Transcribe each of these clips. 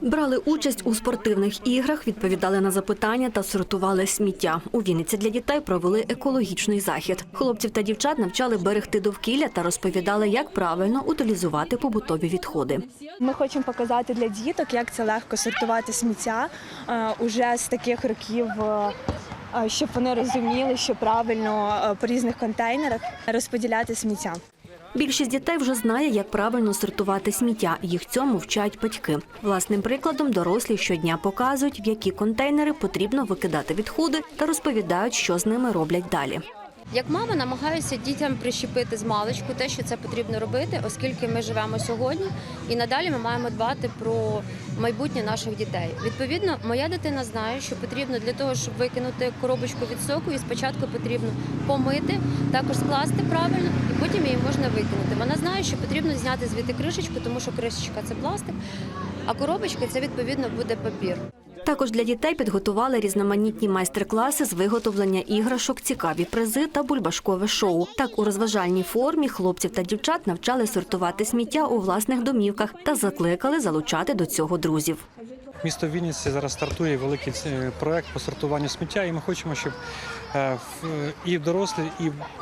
Брали участь у спортивних іграх, відповідали на запитання та сортували сміття. У Вінниці для дітей провели екологічний захід. Хлопців та дівчат навчали берегти довкілля та розповідали, як правильно утилізувати побутові відходи. Ми хочемо показати для діток, як це легко сортувати сміття е, уже з таких років. е, е, Щоб вони розуміли, що правильно по різних контейнерах розподіляти сміття. Більшість дітей вже знає, як правильно сортувати сміття. Їх цьому вчать батьки. Власним прикладом дорослі щодня показують, в які контейнери потрібно викидати відходи та розповідають, що з ними роблять далі. Як мама намагаюся дітям прищепити з маличку те, що це потрібно робити, оскільки ми живемо сьогодні, і надалі ми маємо дбати про майбутнє наших дітей. Відповідно, моя дитина знає, що потрібно для того, щоб викинути коробочку від соку, і спочатку потрібно помити, також скласти правильно, і потім її можна викинути. Вона знає, що потрібно зняти звідти кришечку, тому що кришечка це пластик, а коробочка це відповідно буде папір. Також для дітей підготували різноманітні майстер-класи з виготовлення іграшок, цікаві призи та бульбашкове шоу. Так у розважальній формі хлопців та дівчат навчали сортувати сміття у власних домівках та закликали залучати до цього друзів. Місто Вінниці зараз стартує великий е, проект по сортуванню сміття, і ми хочемо, щоб е, і дорослі,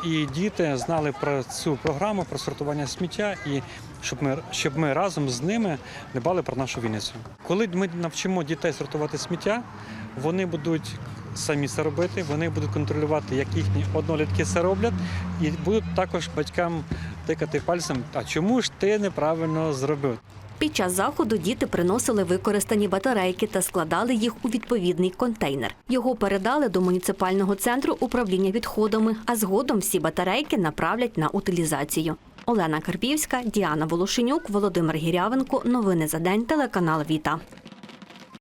і, діти знали про цю програму про сортування сміття, і щоб ми, щоб ми разом з ними дбали про нашу Вінницю. Коли ми навчимо дітей сортувати сміття, вони будуть самі це робити, вони будуть контролювати, як їхні однолітки це роблять, і будуть також батькам тикати пальцем, а чому ж ти неправильно зробив? Під час заходу діти приносили використані батарейки та складали їх у відповідний контейнер. Його передали до муніципального центру управління відходами, а згодом всі батарейки направлять на утилізацію. Олена Карпівська, Діана Волошенюк, Володимир Гірявенко. Новини за день. Телеканал Віта.